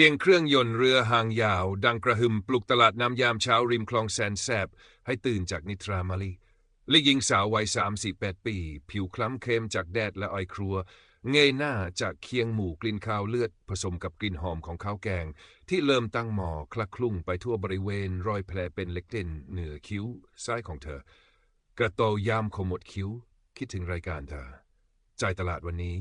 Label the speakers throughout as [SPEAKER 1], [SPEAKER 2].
[SPEAKER 1] สียงเครื่องยนต์เรือหางยาว ดังกระหึ่มปลุกตลาดน้ำยามเช้าริมคลองแสนแสบ ให้ตื่นจากนิทรามาลีและหญิงสาววัย38ปี ผิวคล้ำเค็มจากแดดและอ้อยครัว เงยหน้าจากเคียงหมูกลิ่นข้าวเลือด ผสมกับกลิ่นหอมของข้าวแกง ที่เริ่มตั้งหมอคลักคลุ้งไปทั่วบริเวณ รอยแผลเป็นเล็กเด่นเหนือคิ้ว ซ้ายของเธอ กระโตยามขมวดคิ้ว คิดถึงรายการเธอ ใจตลาดวันนี้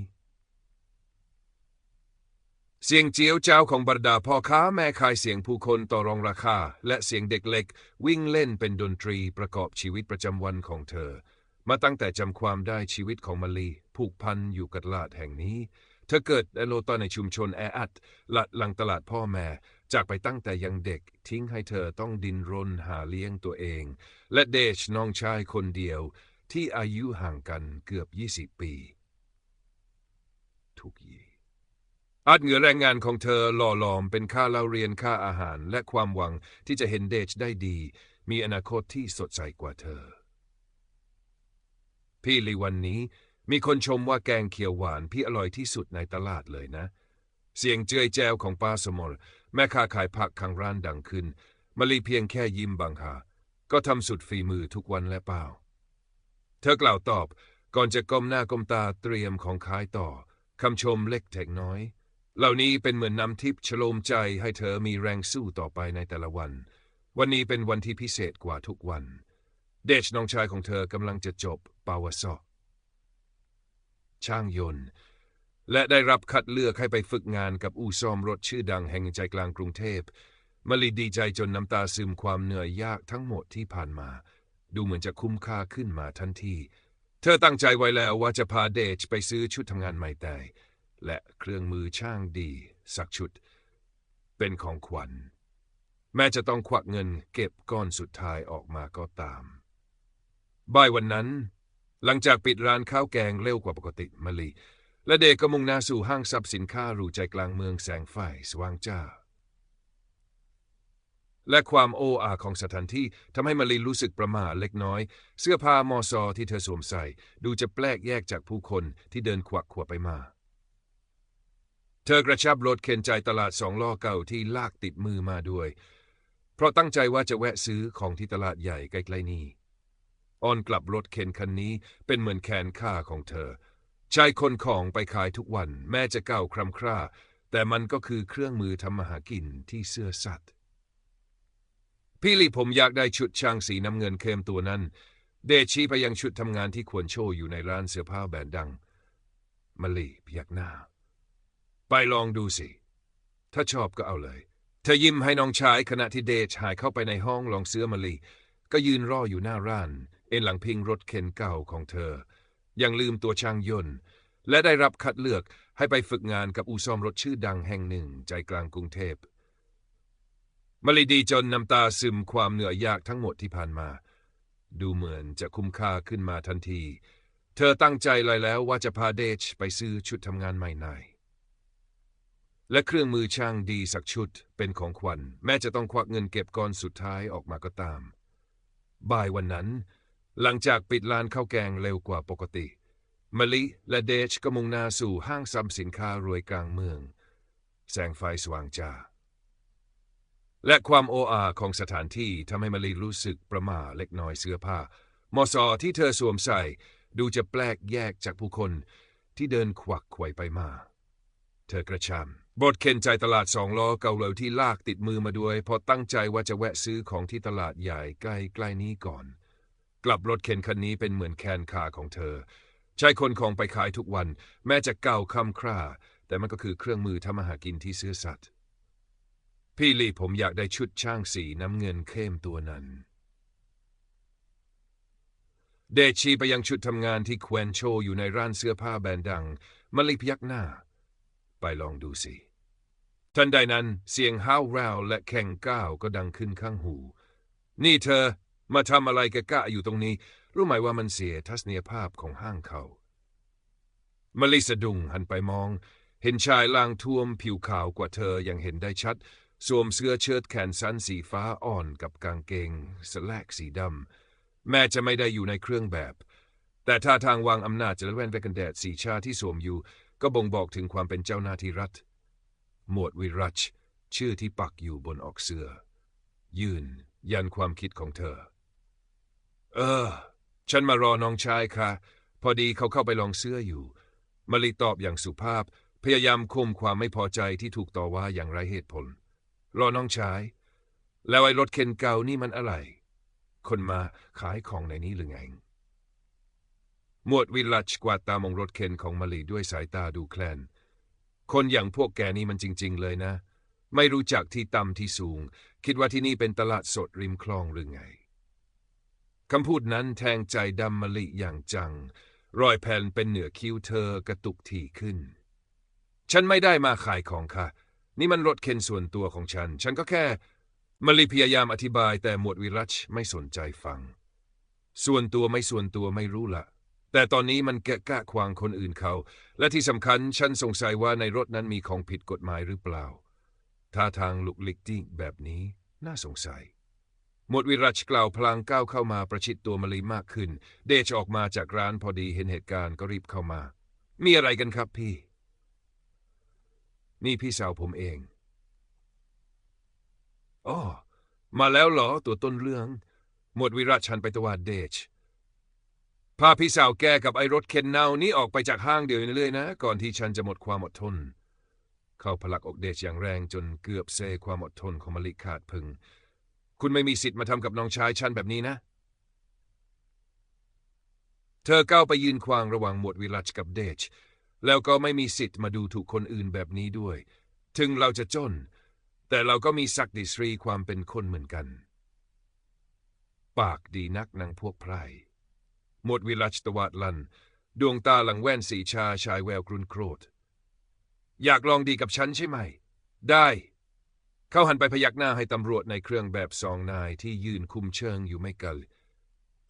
[SPEAKER 1] เสียงเจียวเจ้าของบรรดาพ่อค้าแม่ขายเสียงผู้คนต่อรองราคา และเสียงเด็กเล็ก วิ่งเล่นเป็นดนตรีประกอบชีวิตประจำวันของเธอ มาตั้งแต่จำความได้ชีวิตของมาลีผูกพันอยู่กับตลาดแห่งนี้ เธอเกิดและโลตอนในชุมชนแออัดหลัดหลังตลาดพ่อแม่ จากไปตั้งแต่ยังเด็กทิ้งให้เธอต้องดินรนหาเลี้ยงตัวเอง และเดชน้องชายคนเดียว ที่อายุห่างกันเกือบ 20 ปี ทุกยี อาจเหงื่อแรงงานของเธอหล่อหลอมเป็นค่าเล่าเรียนค่าอาหาร และความหวังที่จะเห็นเดชได้ดี มีอนาคตที่สดใสกว่าเธอ พี่ลีวันนี้ มีคนชมว่าแกงเขียวหวานพี่อร่อยที่สุดในตลาดเลยนะ เสียงเจยแจวของป้าสมรแม่ค้าขายผักข้างร้านดังขึ้นมาลีเพียงแค่ยิ้มบางหาก็ทำสุดฝีมือทุกวันและเปล่า เธอกล่าวตอบก่อนจะก้มหน้าก้มตาเตรียมของขายต่อคำชมเล็กแทกน้อย เหล่านี้เป็นเหมือนน้ำทิพย์ชโลมใจให้เธอมีแรงสู้ต่อไปในแต่ละวัน วันนี้เป็นวันที่พิเศษกว่าทุกวัน เดชน้องชายของเธอกำลังจะจบปาวสช่างยนต์ และได้รับคัดเลือกให้ไปฝึกงานกับอู่ซ่อมรถชื่อดังแห่งใจกลางกรุงเทพมลีดีใจจนน้ำตาซึมความเหนื่อยยากทั้งหมดที่ผ่านมา ดูเหมือนจะคุ้มค่าขึ้นมาทันที เธอตั้งใจไว้แล้วว่าจะพาเดชไปซื้อชุดทำงานใหม่แต่ และเครื่องมือช่างดี สักชุด เป็นของขวัญ แม้จะต้องควักเงินเก็บก้อนสุดท้ายออกมาก็ตาม บ่ายวันนั้น หลังจากปิดร้านข้าวแกงเร็วกว่าปกติมะลีและเด็กก็มุ่งหน้าสู่ห้างซับสินค้ารูใจกลางเมืองแสงไฟสว่างจ้า และความโอ้อาของสถานที่ทำให้มาลีรู้สึกประหม่าเล็กน้อย เสื้อผ้ามอซอที่เธอสวมใส่ ดูจะแปลกแยกจากผู้คนที่เดินขวักขวไปมา เธอกระชับรถเข็นใจตลาดสองล้อเก่าที่ลากติดมือมาด้วย เพราะตั้งใจว่าจะแวะซื้อของที่ตลาดใหญ่ใกล้ๆนี้ออนกลับรถเข็นคันนี้เป็นเหมือนแขนข้าของเธอใช้คนของไปขายทุกวัน แม้จะเก่าครำคร่า แต่มันก็คือเครื่องมือทำมาหากินที่เสื้อสัตว์พี่ลีผมอยากได้ชุดช่างสีน้ำเงินเข้มตัวนั้น เดชีไปยังชุดทำงานที่ควรโชว์อยู่ในร้านเสื้อผ้าแบรนด์ดังมะลีพยักหน้า ไปลองดูสิ ถ้าชอบก็เอาเลย เธอยิ้มให้น้องชายขณะที่เดชหายเข้าไปในห้องลองเสื้อมะลี ก็ยืนรออยู่หน้าร้าน เอ็นหลังพิงรถเข็นเก่าของเธอ ยังลืมตัวช่างยนต์ และได้รับคัดเลือกให้ไปฝึกงานกับอู่ซ่อมรถชื่อดังแห่งหนึ่งใจกลางกรุงเทพมะลีดีจนน้ำตาซึมความเหนื่อยยากทั้งหมดที่ผ่านมา ดูเหมือนจะคุ้มค่าขึ้นมาทันที เธอตั้งใจเลยแล้วว่าจะพาเดชไปซื้อชุดทำงานใหม่ใน และเครื่องมือช่างดีสักชุดเป็นของขวัญ แม้จะต้องควักเงินเก็บก้อนสุดท้ายออกมาก็ตาม บ่ายวันนั้น หลังจากปิดร้านข้าวแกงเร็วกว่าปกติ มลิและเดชก็มุ่งหน้าสู่ห้างซัมสินค้ารวยกลางเมือง แสงไฟสว่างจ้า และความโออาของสถานที่ทำให้มลิรู้สึกประหม่าเล็กน้อยเสื้อผ้ามอซอที่เธอสวมใส่ ดูจะแปลกแยกจากผู้คนที่เดินขวักไขวไปมา เธอกระชำ บทเข็นใจตลาดสองล้อเก่าเหลาที่ลากติดมือมาด้วยพราะตั้งใจว่าจะแวะซื้อของที่ตลาดใหญ่ใกล้ใกล้นี้ก่อน กลับรถเข็นคันนี้เป็นเหมือนแคนขาของเธอ ใช้คนของไปขายทุกวัน แม้จะเก่าค่ำคร่า แต่มันก็คือเครื่องมือทำมาหากินที่ซื่อสัตย์พี่ลีผมอยากได้ชุดช่างสีน้ำเงินเข้มตัวนั้น เดชีไปยังชุดทำงานที่แควนโชอยู่ในร้านเสื้อผ้าแบรนด์ดังมะลิพยักหน้า ไปลองดูสิ ทันใดนั้นเสียงห้าวราวและแข่งก้าวก็ดังขึ้นข้างหู นี่เธอมาทำอะไรกะกะอยู่ตรงนี้ รู้ไหมว่ามันเสียทัศนียภาพของห้างเขามะลิสะดุงหันไปมอง เห็นชายล่างท่วมผิวขาวกว่าเธอยังเห็นได้ชัด สวมเสื้อเชิ้ตแขนสั้นสีฟ้าอ่อนกับกางเกงสแลกสีดำแม้จะไม่ได้อยู่ในเครื่องแบบ แต่ท่าทางวางอำนาจจะแว่นไปกันแดดสีชาที่สวมอยู่ ก็บ่งบอกถึงความเป็นเจ้าหน้าที่รัฐ หมวดวิรัช ชื่อที่ปักอยู่บนออกเสื้อ ยืน ยันความคิดของเธอ เออ ฉันมารอน้องชายค่ะ พอดีเขาเข้าไปลองเสื้ออยู่ มาลีตอบอย่างสุภาพ พยายามคุมความไม่พอใจที่ถูกต่อว่าอย่างไรเหตุผล รอน้องชาย แล้วไอ้รถเข็นเก่านี่มันอะไร คนมาขายของในนี้หรือไงหมวดวิลัชกวาดตามองรถเข็นของมาลีด้วยสายตาดูแคลน คนอย่างพวกแกนี่มันจริง ๆ เลยนะ ไม่รู้จักที่ต่ำที่สูง คิดว่าที่นี่เป็นตลาดสดริมคลองหรือไงคำพูดนั้นแทงใจดำมะลิอย่างจัง รอยแผ่นเป็นเหนือคิ้วเธอกระตุกถี่ขึ้น ฉันไม่ได้มาขายของค่ะ นี่มันรถเข็นส่วนตัวของฉัน ฉันก็แค่มะลิพยายามอธิบายแต่หมวดวิรัชไม่สนใจฟัง ส่วนตัวไม่ส่วนตัวไม่รู้ละ แต่ตอนนี้มันแกะกะควางคนอื่นเขา และที่สำคัญฉันสงสัยว่าในรถนั้นมีของผิดกฎหมายหรือเปล่าท่าทางลุกลิกติ้งแบบนี้น่าสงสัย หมวดวิรัชกล่าวพลางก้าวเข้ามาประชิดตัวมะลิมากขึ้น เดชออกมาจากร้านพอดีเห็นเหตุการณ์ก็รีบเข้ามา มีอะไรกันครับพี่ นี่พี่สาวผมเองอ๋อมาแล้วเหรอตัวต้นเรื่อง หมวดวิรัชชันไปตวาดเดช พาพี่สาวแกกับไอ้รถเข็นเนานี้ออกไปจากห้างเดี๋ยวนี้เลยนะ ก่อนที่ฉันจะหมดความอดทน เขาผลักอกเดชอย่างแรงจนเกือบเซความอดทนของมะลิขาดพึง คุณไม่มีสิทธิ์มาทำกับน้องชายฉันแบบนี้นะ เธอก้าวไปยืนขวางระหว่างหมวดวิรัชกับเดช แล้วก็ไม่มีสิทธิ์มาดูถูกคนอื่นแบบนี้ด้วย ถึงเราจะจน แต่เราก็มีศักดิสรีความเป็นคนเหมือนกัน ปากดีนักนางพวกไพร่ หมดวิรัชตวาดลัน ดวงตาหลังแว่นสีชาชายแววกรุนโครธ อยากลองดีกับฉันใช่ไหม ได้ เขาหันไปพยักหน้าให้ตำรวจในเครื่องแบบสองนายที่ยืนคุมเชิงอยู่ไม่ไกล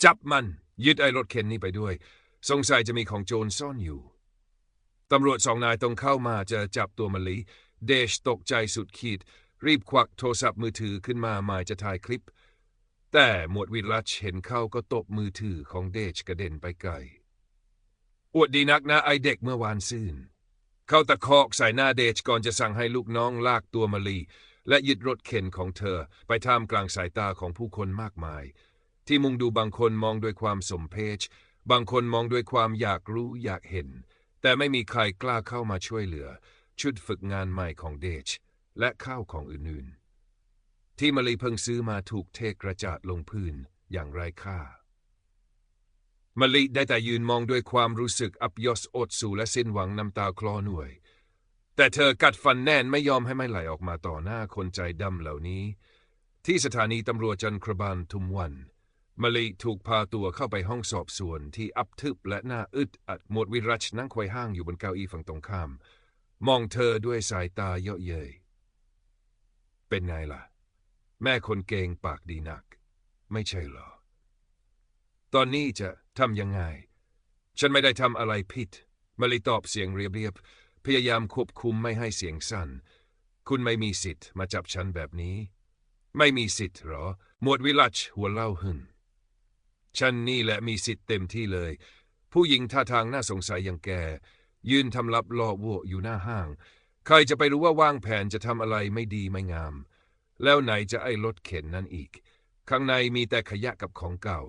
[SPEAKER 1] จับมัน ยึดไอ้รถเข็นนี้ไปด้วย สงสัยจะมีของโจรซ่อนอยู่ ตำรวจสองนายต้องเข้ามาจะจับตัวมะลิ เดชตกใจสุดขีด รีบควักโทรศัพท์มือถือขึ้นมาหมายจะถ่ายคลิป แต่หมวดวิรัชเห็นเข้าก็ตบมือถือของเดชกระเด็นไปไกล อวดดีนักนะไอเด็กเมื่อวานซื่น เขาตะคอกใส่หน้าเดชก่อนจะสั่งให้ลูกน้องลากตัวมะลี และยึดรถเข็นของเธอไปท่ามกลางสายตาของผู้คนมากมาย ที่มุงดูบางคนมองด้วยความสมเพช บางคนมองด้วยความอยากรู้อยากเห็น แต่ไม่มีใครกล้าเข้ามาช่วยเหลือ ชุดฝึกงานใหม่ของเดชและข้าวของอื่นๆ ที่มลีเพิ่งซื้อมาถูกเทกระจาดลงพื้นอย่างไร้ค่ามลิได้แต่ยืนมองด้วยความรู้สึกอับยศอดสูและสิ้นหวังน้ำตาคลอหน่วย แต่เธอกัดฟันแน่นไม่ยอมให้ไม่ไหลออกมาต่อหน้าคนใจดำเหล่านี้ ที่สถานีตำรวจจันทรบาลทุมวันมลิถูกพาตัวเข้าไปห้องสอบสวนที่อับทึบและน่าอึดอัดหมวดวิรัชนั่งควายห้างอยู่บนเก้าอี้ฝั่งตรงข้าม มองเธอด้วยสายตาเยาะเย้ยเป็นไงล่ะ แม่คนเก่งปากดีนัก ไม่ใช่หรอ ตอนนี้จะทำยังไง ฉันไม่ได้ทำอะไรผิดมาลีตอบเสียงเรียบๆ พยายามควบคุมไม่ให้เสียงสั่น คุณไม่มีสิทธิ์มาจับฉันแบบนี้ ไม่มีสิทธิ์หรอ หมวดวิลัชหัวเล่าหึ่งฉันนี่แหละมีสิทธิ์เต็มที่เลย ผู้หญิงท่าทางน่าสงสัยอย่างแก ยืนทำลับรอวัวอยู่หน้าห้าง ใครจะไปรู้ว่าวางแผนจะทำอะไรไม่ดีไม่งาม แล้วไหนจะไอ้รถเข็นนั่นอีก ข้างในมีแต่ขยะกับของเก่า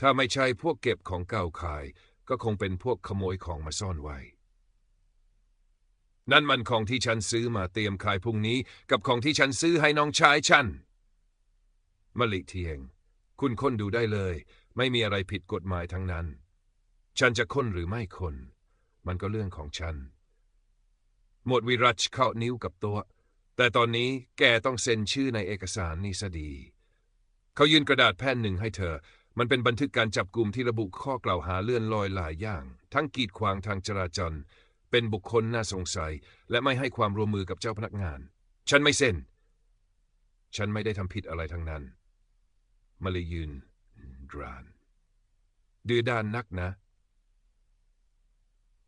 [SPEAKER 1] ถ้าไม่ใช่พวกเก็บของเก่าขาย ก็คงเป็นพวกขโมยของมาซ่อนไว้ นั่นมันของที่ฉันซื้อมาเตรียมขายพรุ่งนี้ กับของที่ฉันซื้อให้น้องชายฉันมะลิเทียง คุณค้นดูได้เลย ไม่มีอะไรผิดกฎหมายทั้งนั้น ฉันจะค้นหรือไม่ค้นมันก็เรื่องของฉัน หมวดวิรัชเข้านิ้วกับตัว แต่ตอนนี้แกต้องเซ็นชื่อในเอกสารนี่ซะดี เขายื่นกระดาษแผ่นหนึ่งให้เธอ มันเป็นบันทึกการจับกลุ่มที่ระบุข้อกล่าวหาเลื่อนลอยหลายอย่าง ทั้งกีดขวางทางจราจร เป็นบุคคลน่าสงสัย และไม่ให้ความร่วมมือกับเจ้าพนักงาน ฉันไม่เซ็น ฉันไม่ได้ทำผิดอะไรทั้งนั้น มาเลยยืนดราน ดื้อด้านนักนะ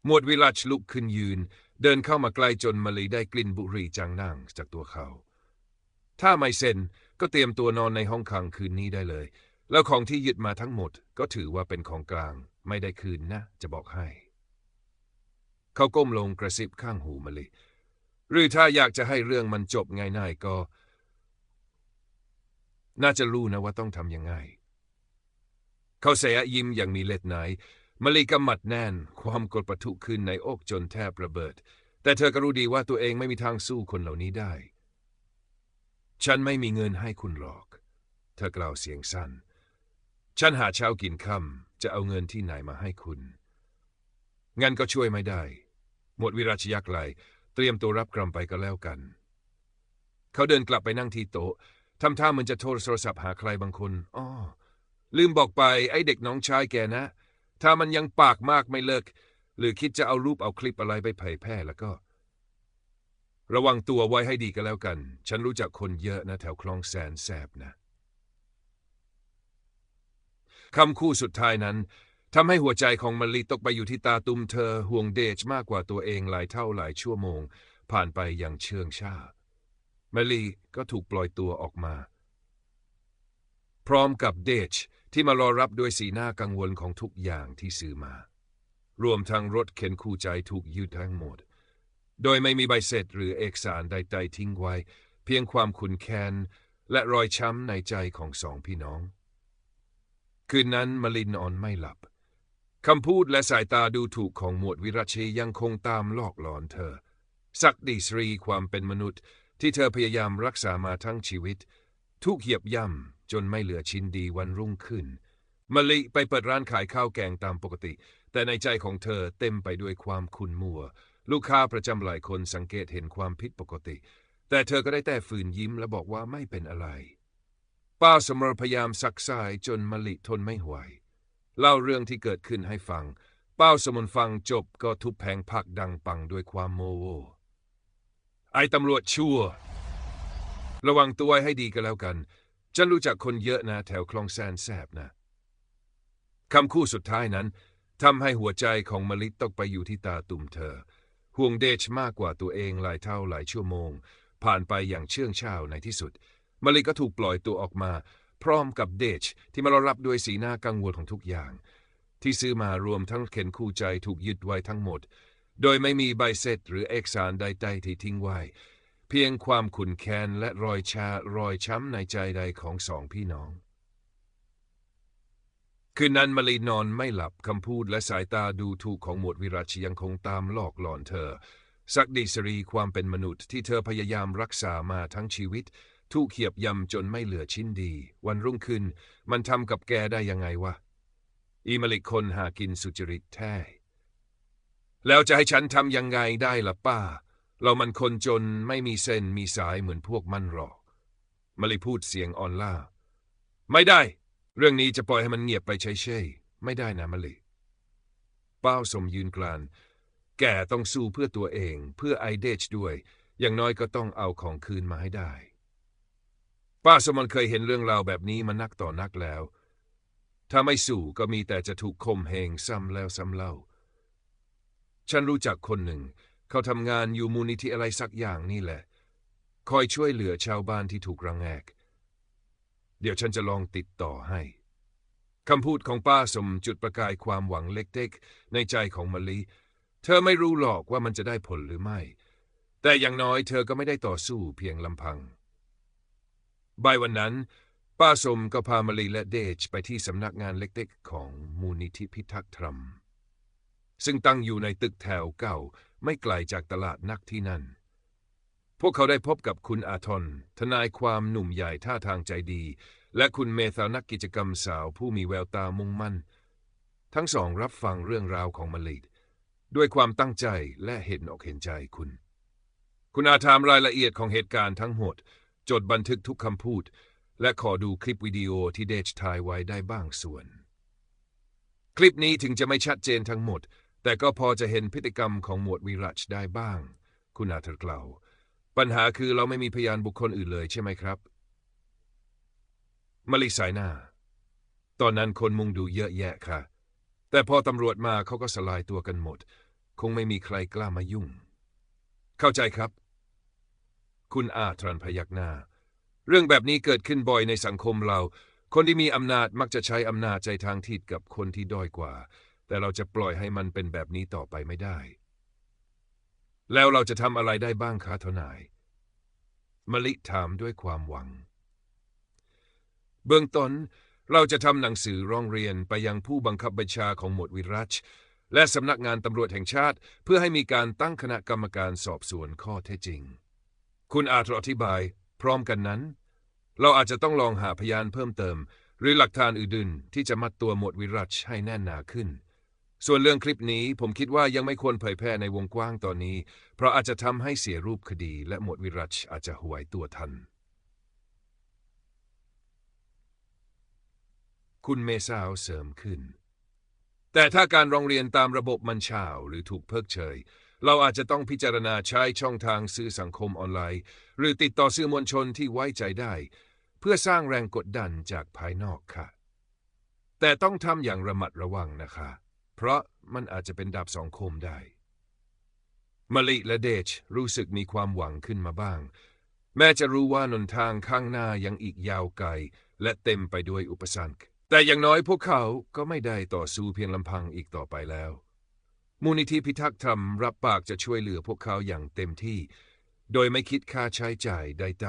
[SPEAKER 1] หมวดวิลัชลุกขึ้นยืน เดินเข้ามาใกล้จนมาลีได้กลิ่นบุหรี่จางนั่งจากตัวเขา ถ้าไม่เซ็นก็เตรียมตัวนอนในห้องขังคืนนี้ได้เลย แล้วของที่ยึดมาทั้งหมดก็ถือว่าเป็นของกลาง ไม่ได้คืนนะ จะบอกให้ เขาก้มลงกระซิบข้างหูมาลีหรือถ้าอยากจะให้เรื่องมันจบง่ายๆก็ น่าจะรู้นะว่าต้องทำยังไง เขาเสียยิ้มอย่างมีเล็ดไหน มะลิกำมัดแน่น ความกดประทุขึ้นในอกจนแทบระเบิด แต่เธอก็รู้ดีว่าตัวเองไม่มีทางสู้คนเหล่านี้ได้ ฉันไม่มีเงินให้คุณหรอก เธอกล่าวเสียงสั้น ฉันหาเช้ากินค่ำจะเอาเงินที่ไหนมาให้คุณ งั้นก็ช่วยไม่ได้ หมดวิราชยักษ์ไหลเตรียมตัวรับกรรมไปก็แล้วกัน เขาเดินกลับไปนั่งที่โต๊ะทำท่าเหมือนจะโทรศัพท์หาใครบางคน อ้อ ลืมบอกไปไอ้เด็กน้องชายแกนะ ถ้ามันยังปากมากไม่เลิก หรือคิดจะเอารูปเอาคลิปอะไรไปเผยแพร่แล้วก็ ระวังตัวไว้ให้ดีก็แล้วกัน ฉันรู้จักคนเยอะนะแถวคลองแสนแสบนะคำคู่สุดท้ายนั้นทำให้หัวใจของมะลิตกไปอยู่ที่ตาตุมเธอห่วงเดชมากกว่าตัวเองหลายเท่าหลายชั่วโมง ผ่านไปอย่างเชื่องช้ามะลีก็ถูกปล่อยตัวออกมา พร้อมกับเดช ที่มารอรับด้วยสีหน้ากังวลของทุกอย่างที่ซื้อมา รวมทั้งรถเข็นคู่ใจถูกยึดทั้งหมด โดยไม่มีใบเสร็จหรือเอกสารใดๆทิ้งไว้ เพียงความขุนแค้นและรอยช้ำในใจของสองพี่น้อง คืนนั้นมลินนอนไม่หลับคำพูดและสายตาดูถูกของหมวดวิรัชียังคงตามลอกหลอนเธอ สักดิสรีความเป็นมนุษย์ที่เธอพยายามรักษามาทั้งชีวิต ทุกเหยียบย่ำ จนไม่เหลือชิ้นดีวันรุ่งขึ้นมะลิไปเปิดร้านขายข้าวแกงตามปกติ แต่ในใจของเธอเต็มไปด้วยความขุ่นมัว ลูกค้าประจำหลายคนสังเกตเห็นความผิดปกติ แต่เธอก็ได้แต่ฝืนยิ้มและบอกว่าไม่เป็นอะไร ป้าสมรพยายามซักซายจนมะลิทนไม่ไหวเล่าเรื่องที่เกิดขึ้นให้ฟัง เป้าสมนฟังจบก็ทุบแผงพักดังปังด้วยความโมโหไอ้ตำรวจชั่ว ระวังตัวให้ดีก็แล้วกัน ฉันรู้จักคนเยอะนะแถวคลองแซนแซบนะคำคู่สุดท้ายนั้นทำให้หัวใจของมลิตกไปอยู่ที่ตาตุ่มเธอ ห่วงเดชมากกว่าตัวเองหลายเท่าหลายชั่วโมง ผ่านไปอย่างเชื่องช้าในที่สุด มลิก็ถูกปล่อยตัวออกมา พร้อมกับเดชที่มารอรับด้วยสีหน้ากังวลของทุกอย่าง ที่ซื้อมารวมทั้งเข็นคู่ใจถูกยึดไว้ทั้งหมด โดยไม่มีใบเสร็จหรือเอกสารใดๆที่ทิ้งไว้ เพียงความขุนแค้นและรอยชารอยช้ำในใจใดของสองพี่น้อง คืนนั้นมารีนอนไม่หลับคำพูดและสายตาดูถูกของหมวดวิราชยังคงตามหลอกหลอนเธอสักดิสรีความเป็นมนุษย์ที่เธอพยายามรักษามาทั้งชีวิต ถูกเขียบยำจนไม่เหลือชิ้นดี วันรุ่งขึ้นมันทำกับแกได้ยังไงวะ อีมลิกคนหากินสุจริตแท้ แล้วจะให้ฉันทำยังไงได้ล่ะป้า เรามันคนจนไม่มีเส้นมีสายเหมือนพวกมันหรอกมาลิพูดเสียงอ่อนล่า ไม่ได้ เรื่องนี้จะปล่อยให้มันเงียบไปเฉยๆไม่ได้นะมาลิเป้าสมยืนกลาน แกต้องสู้เพื่อตัวเอง เพื่อไอเดชด้วย อย่างน้อยก็ต้องเอาของคืนมาให้ได้ ป้าสมันเคยเห็นเรื่องราวแบบนี้มานักต่อนักแล้ว ถ้าไม่สู้ก็มีแต่จะถูกคมเหงซ้ำแล้วซ้ำเล่า ฉันรู้จักคนหนึ่ง เขาทำงานอยู่มูลนิธิอะไรสักอย่างนี่แหละ คอยช่วยเหลือชาวบ้านที่ถูกรังแอกเดี๋ยวฉันจะลองติดต่อให้คำพูดของป้าสมจุดประกายความหวังเล็กๆ ในใจของมะลิ เธอไม่รู้หรอกว่ามันจะได้ผลหรือไม่ แต่อย่างน้อยเธอก็ไม่ได้ต่อสู้เพียงลำพัง บ่ายวันนั้น ป้าสมก็พามาลีและเดชไปที่สำนักงานเล็กๆ ของมูลนิธิพิทักษ์ธรรม ซึ่งตั้งอยู่ในตึกแถวเก่า ไม่ไกลจากตลาดนักที่นั่น พวกเขาได้พบกับคุณอาทอนทนายความหนุ่มใหญ่ท่าทางใจดี และคุณเมธานักกิจกรรมสาวผู้มีแววตามุ่งมั่น ทั้งสองรับฟังเรื่องราวของมาลีด้วยความตั้งใจและเห็นอกเห็นใจคุณ คุณอาถามรายละเอียดของเหตุการณ์ทั้งหมด จดบันทึกทุกคำพูด และขอดูคลิปวิดีโอที่เดชถ่ายไว้ได้บ้างส่วน คลิปนี้ถึงจะไม่ชัดเจนทั้งหมด แต่ก็พอจะเห็นพฤติกรรมของหมวดวิรัชได้บ้าง คุณอาเธอร์กล่าว ปัญหาคือเราไม่มีพยานบุคคลอื่นเลยใช่ไหมครับมาลิสายหน้า ตอนนั้นคนมุงดูเยอะแยะค่ะ แต่พอตำรวจมาเขาก็สลายตัวกันหมด คงไม่มีใครกล้ามายุ่ง เข้าใจครับ คุณอาทรันพยักหน้า เรื่องแบบนี้เกิดขึ้นบ่อยในสังคมเรา คนที่มีอำนาจมักจะใช้อำนาจใจทางทิศกับคนที่ด้อยกว่า แต่เราจะปล่อยให้มันเป็นแบบนี้ต่อไปไม่ได้ แล้วเราจะทำอะไรได้บ้างคะทนายมลิถามด้วยความหวัง เบื้องต้นเราจะทำหนังสือร้องเรียนไปยังผู้บังคับบัญชาของหมวดวิรัช และสำนักงานตำรวจแห่งชาติ เพื่อให้มีการตั้งคณะกรรมการสอบสวนข้อเท็จจริง คุณอาจอธิบาย พร้อมกันนั้น เราอาจจะต้องลองหาพยานเพิ่มเติม หรือหลักฐานอื่นๆที่จะมัดตัวหมวดวิรัชให้แน่นหนาขึ้น ส่วนเรื่องคลิปนี้ผมคิดว่ายังไม่ควรเผยแพร่ในวงกว้างตอนนี้ เพราะอาจจะทำให้เสียรูปคดี และหมวดวิรัชอาจจะหวยตัวทัน คุณเมซาวเสริมขึ้น แต่ถ้าการร้องเรียนตามระบบมันชาหรือถูกเพิกเฉย เราอาจจะต้องพิจารณาใช้ช่องทางสื่อสังคมออนไลน์ หรือติดต่อสื่อมวลชนที่ไว้ใจได้ เพื่อสร้างแรงกดดันจากภายนอกค่ะ แต่ต้องทำอย่างระมัดระวังนะคะ เพราะมันอาจจะเป็นดาบสองคมได้มาลิและเดชรู้สึกมีความหวังขึ้นมาบ้าง แม้จะรู้ว่านนทางข้างหน้ายังอีกยาวไกล และเต็มไปด้วยอุปสรรค แต่อย่างน้อยพวกเขาก็ไม่ได้ต่อสู้เพียงลำพังอีกต่อไปแล้ว มูลนิธิพิทักษ์ธรรมรับปากจะช่วยเหลือพวกเขาอย่างเต็มที่ โดยไม่คิดค่าใช้จ่ายใด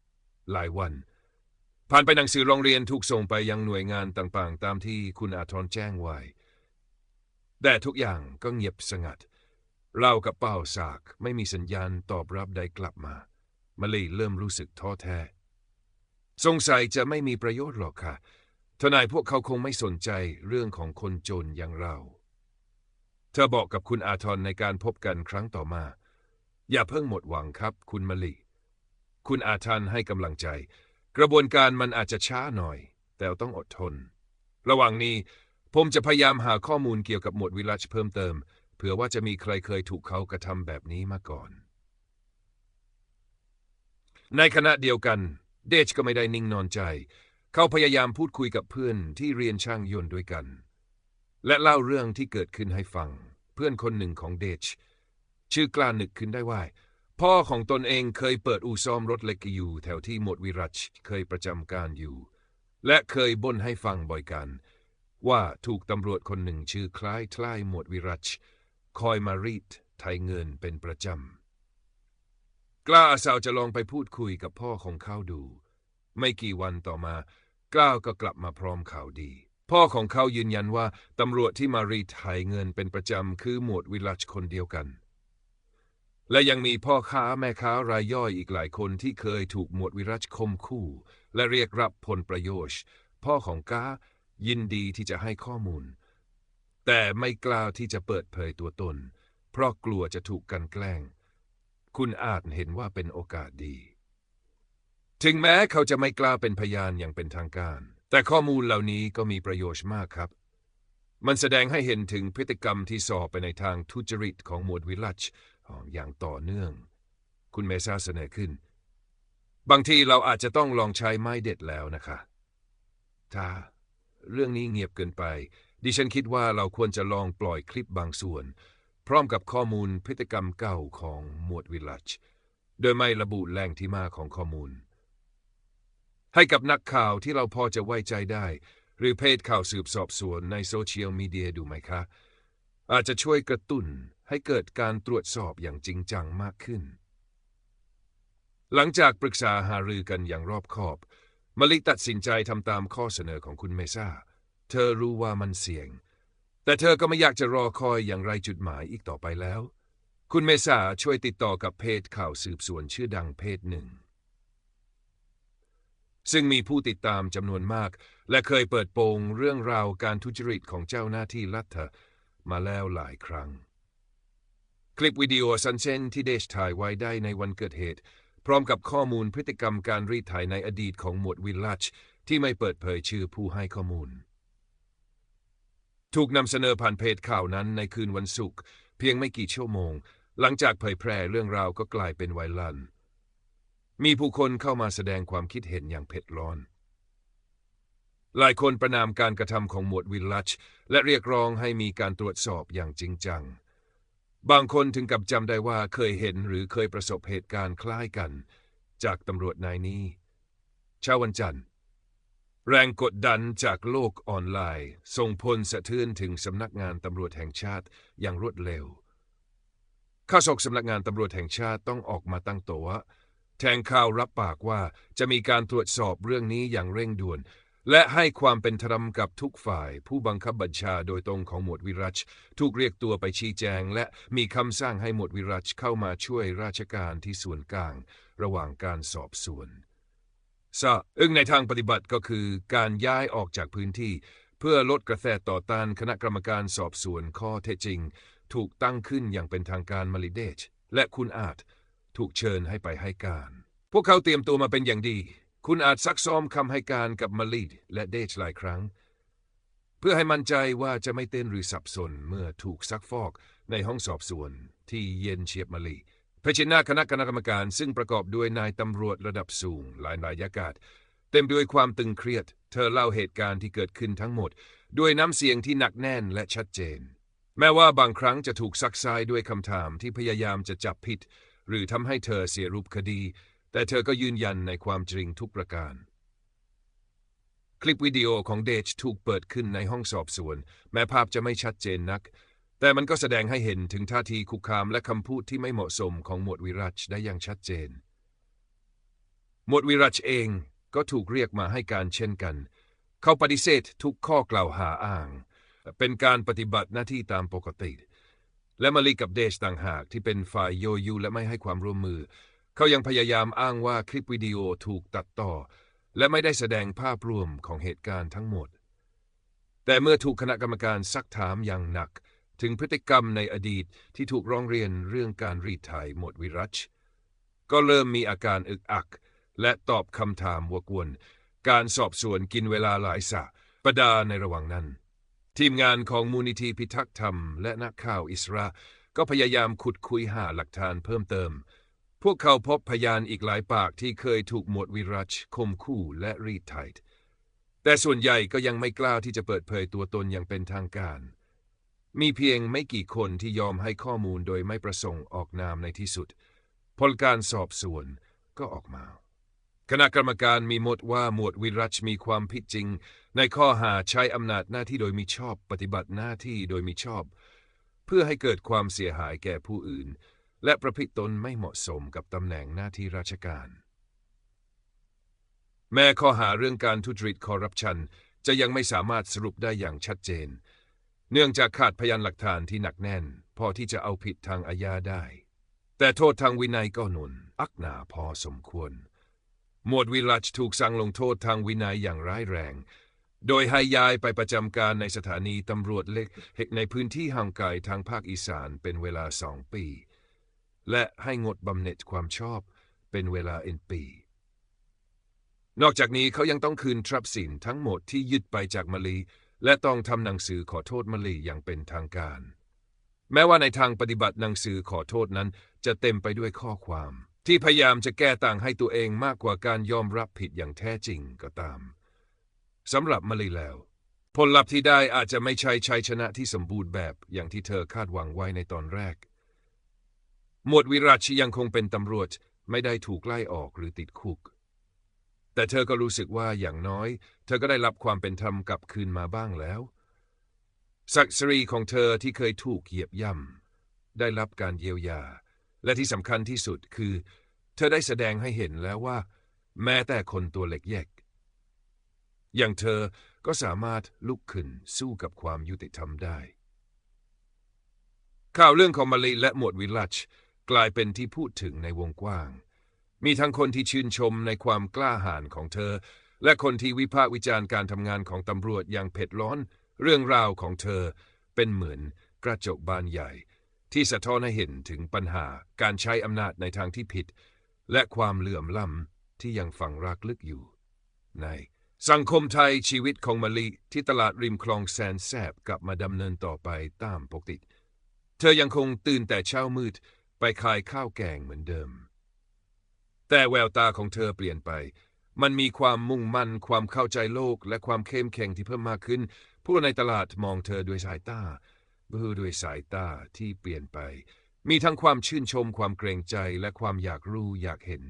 [SPEAKER 1] ๆหลายวัน ผ่านไปหนังสือโรงเรียนถูกส่งไปยังหน่วยงานต่างๆ ตามที่คุณอาทรแจ้งไว้ แต่ทุกอย่างก็เงียบสงัด เรากับเป้าสากไม่มีสัญญาณตอบรับใดกลับมา มาลยเริ่มรู้สึกท้อแท้ สงสัยจะไม่มีประโยชน์หรอกค่ะ ทนายพวกเขาคงไม่สนใจเรื่องของคนจนอย่างเรา เธอบอกกับคุณอาทรในการพบกันครั้งต่อมา อย่าเพิ่งหมดหวังครับ คุณมลีคุณอาทันให้กำลังใจ กระบวนการมันอาจจะช้าหน่อย แต่ต้องอดทน ระหว่างนี้ ผมจะพยายามหาข้อมูลเกี่ยวกับหมวดวิลัชเพิ่มเติม เผื่อว่าจะมีใครเคยถูกเขากระทำแบบนี้มาก่อน ในขณะเดียวกัน เดชก็ไม่ได้นิ่งนอนใจ เขาพยายามพูดคุยกับเพื่อนที่เรียนช่างยนต์ด้วยกัน และเล่าเรื่องที่เกิดขึ้นให้ฟัง เพื่อนคนหนึ่งของเดชชื่อกล้านึกขึ้นได้ว่า พ่อของตนเองเคยเปิดอู่ซ่อมรถเล็กอยู่แถวที่หมดวิรัชเคยประจำการอยู่ และเคยบ่นให้ฟังบ่อยกัน ว่าถูกตำรวจคนหนึ่งชื่อคล้ายคล้ายหมวดวิรัช คอยมารีดไถเงินเป็นประจำ กล้าสาวจะลองไปพูดคุยกับพ่อของเขาดู ไม่กี่วันต่อมา กล้าก็กลับมาพร้อมข่าวดี พ่อของเขายืนยันว่าตำรวจที่มารีดไถเงินเป็นประจำคือหมวดวิรัชคนเดียวกัน และยังมีพ่อค้าแม่ค้ารายย่อยอีกหลายคนที่เคยถูกหมวดวิรัชคมคู่ และเรียกรับผลประโยชน์ พ่อของก้า ยินดีที่จะให้ข้อมูล แต่ไม่กล้าที่จะเปิดเผยตัวตน เพราะกลัวจะถูกกันแกล้ง คุณอาจเห็นว่าเป็นโอกาสดี ถึงแม้เขาจะไม่กล้าเป็นพยานอย่างเป็นทางการ แต่ข้อมูลเหล่านี้ก็มีประโยชน์มากครับ มันแสดงให้เห็นถึงพฤติกรรมที่สอบไปในทางทุจริตของหมวดวิลัชอย่างต่อเนื่อง คุณเมซาเสนอขึ้น บางทีเราอาจจะต้องลองใช้ไม้เด็ดแล้วนะคะ ถ้า เรื่องนี้เงียบเกินไป ดิฉันคิดว่าเราควรจะลองปล่อยคลิปบางส่วน พร้อมกับข้อมูลพฤติกรรมเก่าของหมวดวิลัชโดยไม่ระบุแหล่งที่มาของข้อมูล ให้กับนักข่าวที่เราพอจะไว้ใจได้ หรือเพจข่าวสืบสอบสวนในโซเชียลมีเดียดูไหมคะ อาจจะช่วยกระตุ้นให้เกิดการตรวจสอบอย่างจริงจังมากขึ้น หลังจากปรึกษาหารือกันอย่างรอบคอบ มลิตัดสินใจทำตามข้อเสนอของคุณเมซ่า เธอรู้ว่ามันเสี่ยง แต่เธอก็ไม่อยากจะรอคอยอย่างไรจุดหมายอีกต่อไปแล้ว คุณเมซ่าช่วยติดต่อกับเพจข่าวสืบสวนชื่อดังเพจหนึ่ง ซึ่งมีผู้ติดตามจำนวนมาก และเคยเปิดโปงเรื่องราวการทุจริตของเจ้าหน้าที่รัฐมาแล้วหลายครั้ง คลิปวิดีโอสั้นๆที่เดชถ่ายไว้ได้ในวันเกิดเหตุ พร้อมกับข้อมูลพฤติกรรมการรีดไถในอดีตของหมวดวิลลัชที่ไม่เปิดเผยชื่อผู้ให้ข้อมูล ถูกนำเสนอผ่านเพจข่าวนั้นในคืนวันศุกร์เพียงไม่กี่ชั่วโมง หลังจากเผยแพร่เรื่องราวก็กลายเป็นไวรัลมีผู้คนเข้ามาแสดงความคิดเห็นอย่างเผ็ดร้อน หลายคนประนามการกระทำของหมวดวิลลัช และเรียกร้องให้มีการตรวจสอบอย่างจริงจัง บางคนถึงกับจำได้ว่าเคยเห็นหรือเคยประสบเหตุการณ์คล้ายกัน จากตำรวจนายนี้เช้าวันจันทร์ แรงกดดันจากโลกออนไลน์ ส่งผลสะเทือนถึงสำนักงานตำรวจแห่งชาติอย่างรวดเร็ว ข้าศกสำนักงานตำรวจแห่งชาติต้องออกมาตั้งต๊ะแทงข่าวรับปากว่าจะมีการตรวจสอบเรื่องนี้อย่างเร่งด่วน และให้ความเป็นธรรมกับทุกฝ่าย ผู้บังคับบัญชาโดยตรงของหมวดวิรัชถูกเรียกตัวไปชี้แจง และมีคำสั่งให้หมวดวิรัชเข้ามาช่วยราชการที่ส่วนกลาง ระหว่างการสอบสวนซะอึ้งในทางปฏิบัติก็คือการย้ายออกจากพื้นที่ เพื่อลดกระแสต่อต้านคณะกรรมการสอบสวนข้อเท็จจริง ถูกตั้งขึ้นอย่างเป็นทางการมาริเดชและคุณอาจถูกเชิญให้ไปให้การ พวกเขาเตรียมตัวมาเป็นอย่างดี คุณอาจซักซ้อมคำให้การกับมาลีดและเดชหลายครั้ง เพื่อให้มั่นใจว่าจะไม่เต้นหรือสับสนเมื่อถูกซักฟอกในห้องสอบสวนที่เย็นเฉียบมาลีเผชิญหน้าคณะกรรมการซึ่งประกอบด้วยนายตำรวจระดับสูงหลายนายากาศ เต็มด้วยความตึงเครียด เธอเล่าเหตุการณ์ที่เกิดขึ้นทั้งหมด ด้วยน้ำเสียงที่หนักแน่นและชัดเจน แม้ว่าบางครั้งจะถูกซักซายด้วยคำถามที่พยายามจะจับผิด หรือทำให้เธอเสียรูปคดี แต่เธอก็ยืนยันในความจริงทุกประการ คลิปวิดีโอของเดชถูกเปิดขึ้นในห้องสอบสวน แม้ภาพจะไม่ชัดเจนนัก แต่มันก็แสดงให้เห็นถึงท่าทีคุกคามและคำพูดที่ไม่เหมาะสมของหมวดวิรัชได้อย่างชัดเจน หมวดวิรัชเองก็ถูกเรียกมาให้การเช่นกัน เขาปฏิเสธทุกข้อกล่าวหาอ้าง เป็นการปฏิบัติหน้าที่ตามปกติ และมาลีกับเดชต่างหากที่เป็นฝ่ายโยยูและไม่ให้ความร่วมมือ เขายังพยายามอ้างว่าคลิปวิดีโอถูกตัดต่อ และไม่ได้แสดงภาพรวมของเหตุการณ์ทั้งหมด แต่เมื่อถูกคณะกรรมการซักถามอย่างหนัก ถึงพฤติกรรมในอดีตที่ถูกร้องเรียนเรื่องการรีดไถหมดวิรัช ก็เริ่มมีอาการอึกอัก และตอบคำถามวกวน การสอบสวนกินเวลาหลายสะประดาในระหว่างนั้น ทีมงานของมูลนิธิพิทักษ์ธรรม และนักข่าวอิสราก็พยายามขุดคุยหาหลักฐานเพิ่มเติม พวกเขาพบพยานอีกหลายปากที่เคยถูกหมวดวิรัชข่มขู่และรีดไถแต่ส่วนใหญ่ก็ยังไม่กล้าที่จะเปิดเผยตัวตนอย่างเป็นทางการ มีเพียงไม่กี่คนที่ยอมให้ข้อมูลโดยไม่ประสงค์ออกนามในที่สุด ผลการสอบสวนก็ออกมา คณะกรรมการมีมติว่าหมวดวิรัชมีความผิดจริง ในข้อหาใช้อำนาจหน้าที่โดยมิชอบปฏิบัติหน้าที่โดยมิชอบ เพื่อให้เกิดความเสียหายแก่ผู้อื่น และประพฤติตนไม่เหมาะสมกับตำแหน่งหน้าที่ราชการ แม้ข้อหาเรื่องการทุจริตคอร์รัปชันจะยังไม่สามารถสรุปได้อย่างชัดเจน เนื่องจากขาดพยานหลักฐานที่หนักแน่น พอที่จะเอาผิดทางอาญาได้ แต่โทษทางวินัยก็หนุน อักหนาพอสมควร หมวดวิรัชถูกสั่งลงโทษทางวินัยอย่างร้ายแรง โดยให้ย้ายไปประจำการในสถานีตำรวจเล็กในพื้นที่ห่างไกลทางภาคอีสานเป็นเวลาสองปี และให้งดบำเหน็จความชอบเป็นเวลาเอ็นปี นอกจากนี้เขายังต้องคืนทรัพย์สินทั้งหมดที่ยึดไปจากมาลีและต้องทำหนังสือขอโทษมาลีอย่างเป็นทางการ แม้ว่าในทางปฏิบัติหนังสือขอโทษนั้นจะเต็มไปด้วยข้อความ ที่พยายามจะแก้ต่างให้ตัวเองมากกว่าการยอมรับผิดอย่างแท้จริงก็ตามสำหรับมาลีแล้ว ผลลัพธ์ที่ได้อาจจะไม่ใช่ชัยชนะที่สมบูรณ์แบบอย่างที่เธอคาดหวังไว้ในตอนแรก หมวดวิรัชยังคงเป็นตำรวจไม่ได้ถูกไล่ออกหรือติดคุก แต่เธอก็รู้สึกว่าอย่างน้อย เธอก็ได้รับความเป็นธรรมกลับคืนมาบ้างแล้ว ศักดิ์ศรีของเธอที่เคยถูกเหยียบย่ำได้รับการเยียวยา และที่สำคัญที่สุดคือ เธอได้แสดงให้เห็นแล้วว่า แม้แต่คนตัวเล็กแยก อย่างเธอก็สามารถลุกขึ้นสู้กับความยุติธรรมได้ข่าวเรื่องของมาลีและหมวดวิลัช กลายเป็นที่พูดถึงในวงกว้าง มีทั้งคนที่ชื่นชมในความกล้าหาญของเธอ และคนที่วิพากษ์วิจารณ์การทำงานของตำรวจอย่างเผ็ดร้อน เรื่องราวของเธอเป็นเหมือนกระจกบานใหญ่ ที่สะท้อนให้เห็นถึงปัญหาการใช้อำนาจในทางที่ผิด และความเหลื่อมล้ำที่ยังฝังรากลึกอยู่ ในสังคมไทยชีวิตของมะลิที่ตลาดริมคลองแสนแสบกลับมาดำเนินต่อไปตามปกติ เธอยังคงตื่นแต่เช้ามืด ไปขายข้าวแกงเหมือนเดิม แต่แววตาของเธอเปลี่ยนไป มันมีความมุ่งมั่น ความเข้าใจโลก และความเข้มแข็งที่เพิ่มมากขึ้น ผู้ในตลาดมองเธอด้วยสายตาเพื่อด้วยสายตาที่เปลี่ยนไป มีทั้งความชื่นชม ความเกรงใจ และความอยากรู้อยากเห็น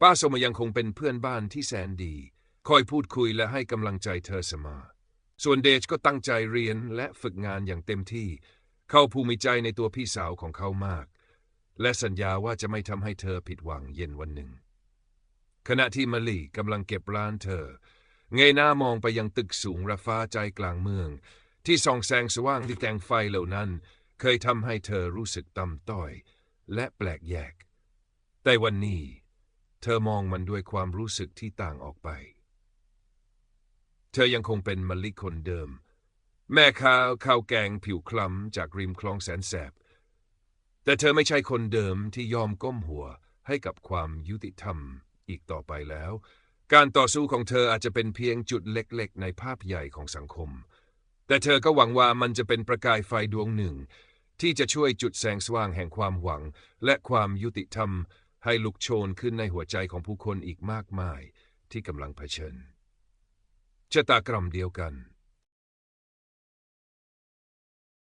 [SPEAKER 1] ป้าสมยังคงเป็นเพื่อนบ้านที่แสนดี คอยพูดคุยและให้กำลังใจเธอเสมอ ส่วนเดชก็ตั้งใจเรียนและฝึกงานอย่างเต็มที่ เขาภูมิใจในตัวพี่สาวของเขามาก และสัญญาว่าจะไม่ทำให้เธอผิดหวังเย็นวันหนึ่ง ขณะที่มะลีกำลังเก็บร้านเธอ เงยหน้ามองไปยังตึกสูงระฟ้าใจกลางเมือง ที่ส่องแสงสว่างที่แต่งไฟเหล่านั้น เคยทำให้เธอรู้สึกต่ำต้อย และแปลกแยก แต่วันนี้ เธอมองมันด้วยความรู้สึกที่ต่างออกไป เธอยังคงเป็นมะลิคนเดิม แม่ค้าข้าวแกงผิวคล้ำจากริมคลองแสนแสบ แต่เธอไม่ใช่คนเดิมที่ยอมก้มหัวให้กับความยุติธรรมอีกต่อไปแล้ว การต่อสู้ของเธออาจจะเป็นเพียงจุดเล็กๆ ในภาพใหญ่ของสังคม แต่เธอก็หวังว่ามันจะเป็นประกายไฟดวงหนึ่ง ที่จะช่วยจุดแสงสว่างแห่งความหวัง และความยุติธรรม ให้ลุกโชนขึ้นในหัวใจของผู้คนอีกมากมาย ที่กำลังเผชิญชะตากรรมเดียวกัน